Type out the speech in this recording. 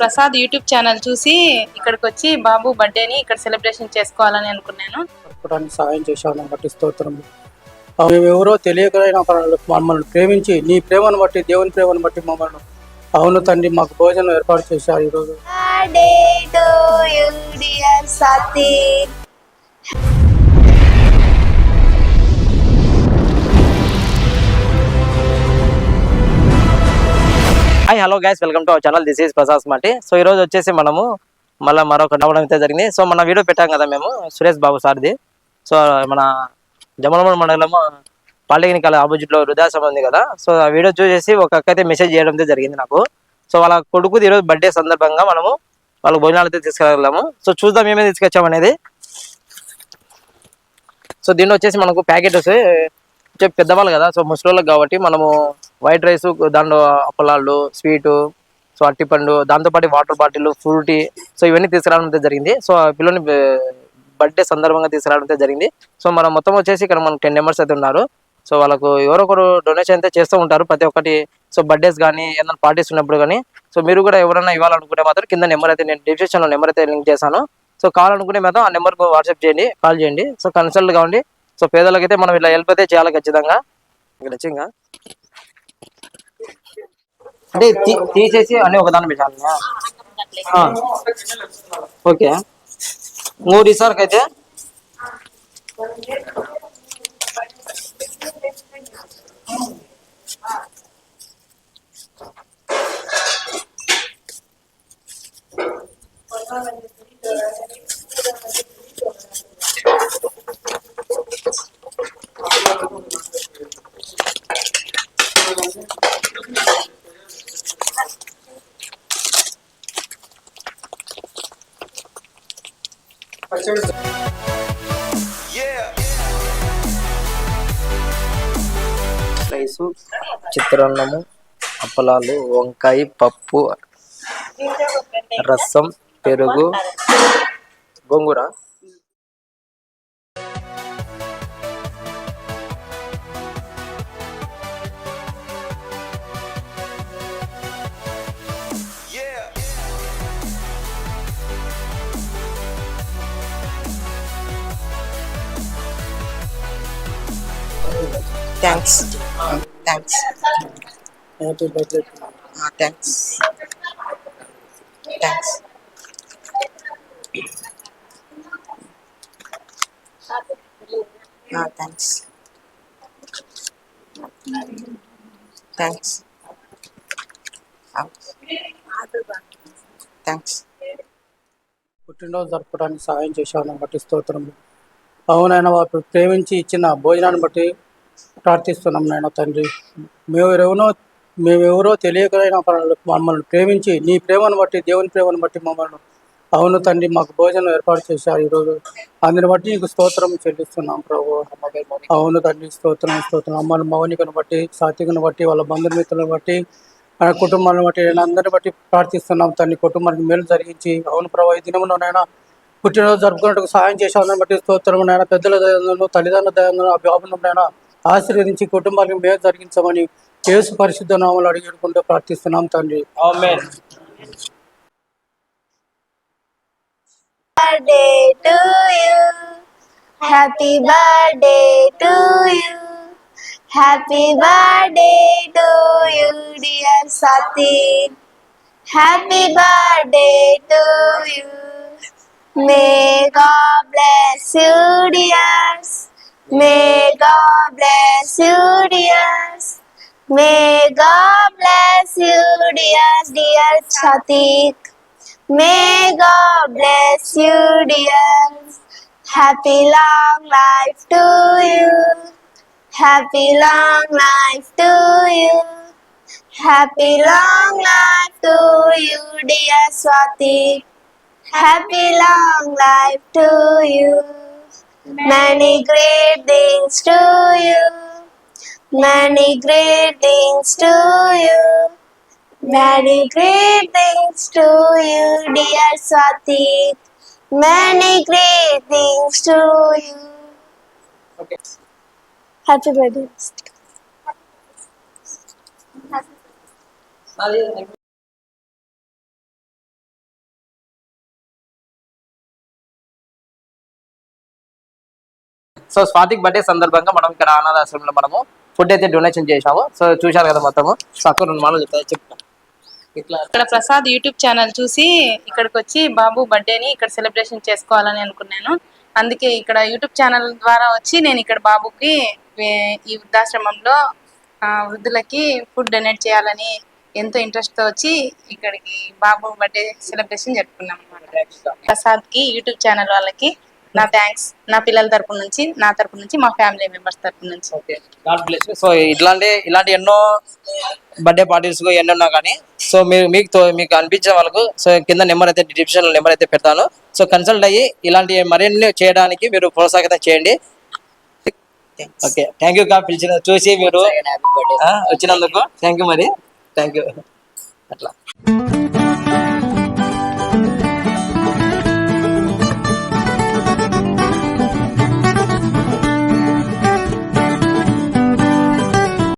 Prasad YouTube channel చూసి ఇక్కడికి వచ్చి బాబు బర్త్డేని ఇక్కడ సెలబ్రేషన్ చేసుకోవాలని అనుకున్నాను. సహాయం చేశాను బట్టి స్తోత్రం. మేము ఎవరో తెలియకైనా పర్వాలేదు. మమ్మల్ని ప్రేమించి నీ ప్రేమను బట్టి దేవుని ప్రేమను బట్టి మమ్మల్ని అవును తండ్రి మాకు భోజనం ఏర్పాటు చేశారు ఈరోజు. Hi hello guys welcome to our channel this is Prasad smarty so ఈ రోజు వచ్చేసి మనము మళ్ళీ మరొక రావడం అయితే జరిగింది. సో మన వీడియో పెట్టాం కదా మేము సురేష్ బాబు సార్ది. సో మన జమలమూడి మండలము పాలిటెక్నిక్ కాలేజ్ ఆపోజిట్లో వృద్ధాశ్రమం ఉంది కదా. సో ఆ వీడియో చూసేసి ఒక అక్క అయితే మెసేజ్ చేయడం అయితే జరిగింది నాకు. సో వాళ్ళ కొడుకుది ఈరోజు బర్త్డే సందర్భంగా మనము వాళ్ళ భోజనాలు అయితే తీసుకెళ్ళగలము సో చూద్దాం ఏమేమి తీసుకొచ్చాం అనేది సో దీంట్లో వచ్చేసి మనకు ప్యాకెట్ వస్తే పెద్దవాళ్ళు కదా సో ముసలిళ్ళకి కాబట్టి మనము వైట్ రైస్ దాంట్లో అప్పలాళ్ళు స్వీటు సో అట్టిపండు దాంతోపాటు వాటర్ బాటిల్ ఫ్రూటీ సో ఇవన్నీ తీసుకురావడం అయితే జరిగింది. సో ఆ పిల్లని బర్త్డే సందర్భంగా తీసుకురావడం అయితే జరిగింది. సో మనం మొత్తం వచ్చేసి ఇక్కడ మనం టెన్ మెంబర్స్ అయితే ఉన్నారు. సో వాళ్ళకు ఎవరొకరు డొనేషన్ అయితే చేస్తూ ఉంటారు ప్రతి ఒక్కటి. సో బర్త్డేస్ కానీ ఏదైనా పార్టీస్ ఉన్నప్పుడు కానీ సో మీరు కూడా ఎవరైనా ఇవ్వాలనుకుంటే మాత్రం కింద నెంబర్ అయితే నేను డిస్క్రిప్షన్లో నెంబర్ అయితే లింక్ చేశాను. సో కావాలనుకునే మాత్రం ఆ నెంబర్కు వాట్సాప్ చేయండి కాల్ చేయండి. సో కన్సల్ట్ కావండి సో పేదలకైతే మనం ఇలా హెల్ప్ అయితే చేయాలి ఖచ్చితంగా ఇక్కడ వచ్చి ఇంకా అంటే తీ- తీసేసి అన్ని ఒక దాన్ని పెట్టాలి ఓకే మూడు ఈసారికి అయితే రైసు చిత్రాన్నము అప్పలాలు వంకాయ పప్పు రసం పెరుగు గోంగూర. Thanks thanks thanks thanks thanks thanks thanks పుట్టినరోజు జరుపుకోవడానికి సహాయం చేశాను బట్టి స్తోత్రం అవునైనా వారు ప్రేమించి ఇచ్చిన భోజనాన్ని బట్టి ప్రార్థిస్తున్నాం నాయన తండ్రి. మేము ఎవరో మేమెవరో తెలియకైనా మమ్మల్ని ప్రేమించి నీ ప్రేమను బట్టి దేవుని ప్రేమను బట్టి మమ్మల్ని అవును తండ్రి మాకు భోజనం ఏర్పాటు చేశారు ఈరోజు. అందుని బట్టి నీకు స్తోత్రం చెల్లిస్తున్నాం ప్రభు. అవును తండ్రి స్తోత్రం స్తోత్రం. అమ్మని మౌనికను బట్టి సాత్వికను బట్టి వాళ్ళ బంధుమిత్రులను బట్టి మన కుటుంబాలను బట్టి నేను అందరిని బట్టి ప్రార్థిస్తున్నాం తండ్రి. కుటుంబానికి మేలు జరిగించి అవును ప్రభు ఈ దినమునైనా పుట్టినరోజు జరుపుకున్నట్టుకు సహాయం చేసే అందరిని బట్టి స్తోత్రం నాయన. పెద్దల దయంలో తల్లిదండ్రుల దయంలో అభివాదనైనా ఆశీర్వదించి కుటుంబానికి మేలు జరిగించమని యేసు పరిశుద్ధ నామలు అడిగేడుకుంటూ ప్రార్థిస్తున్నాం తండ్రి. Happy birthday to you. Happy birthday to you, dear Sati. Happy birthday to you. May God bless you, dears. May God bless you, dears. May God bless you, dears, dear Satik. May God bless you, dears. Happy long life to you. Happy long life to you. Happy long life to you, dear Swati. Happy long life to you. Many great things to you. Many great things to you. Many great things to you, dear Swati. Many great things to you. Happy birthday. So Swathik birthday సందర్భంగా మనం ఇక్కడ అనాథాశ్రమంలో మనము food అయితే donation చేశాము. So చూశారు కదా మొత్తము. So అక్కడ రెండు మాటలు చెప్తా ఇట్లా ఇక్కడ ప్రసాద్ యూట్యూబ్ ఛానల్ చూసి ఇక్కడికి వచ్చి బాబు బర్త్డేని ఇక్కడ సెలబ్రేషన్ చేసుకోవాలని అనుకున్నాను. అందుకే ఇక్కడ యూట్యూబ్ ఛానల్ ద్వారా వచ్చి నేను ఇక్కడ బాబుకి ఈ వృద్ధాశ్రమంలో వృద్ధులకి ఫుడ్ డొనేట్ చేయాలని ఎంతో ఇంట్రెస్ట్తో వచ్చి ఇక్కడికి బాబు బర్త్డే సెలబ్రేషన్ జరుపుకున్నాం ప్రసాద్కి యూట్యూబ్ ఛానల్ వాళ్ళకి నా థ్యాంక్స్ నా పిల్లల తరపు నుంచి నా తరపు నుంచి మా ఫ్యామిలీ మెంబర్స్ తరపు నుంచి. గాడ్ బ్లెస్ సో ఇట్లాంటి ఇలాంటి ఎన్నో బర్త్డే పార్టీస్ ఎన్నెన్నో కానీ సో మీరు మీకు మీకు అనిపించే వాళ్ళకు సో కింద నెంబర్ అయితే డిస్క్రిప్షన్ నెంబర్ అయితే పెడతాను. సో కన్సల్ట్ అయ్యి ఇలాంటి మరిన్ని చేయడానికి మీరు ప్రోత్సాహితం చేయండి. ఓకే థ్యాంక్ యూ కా పిలిచిన చూసి మీరు వచ్చినందుకు. థ్యాంక్ యూ మరి. థ్యాంక్ యూ అట్లా.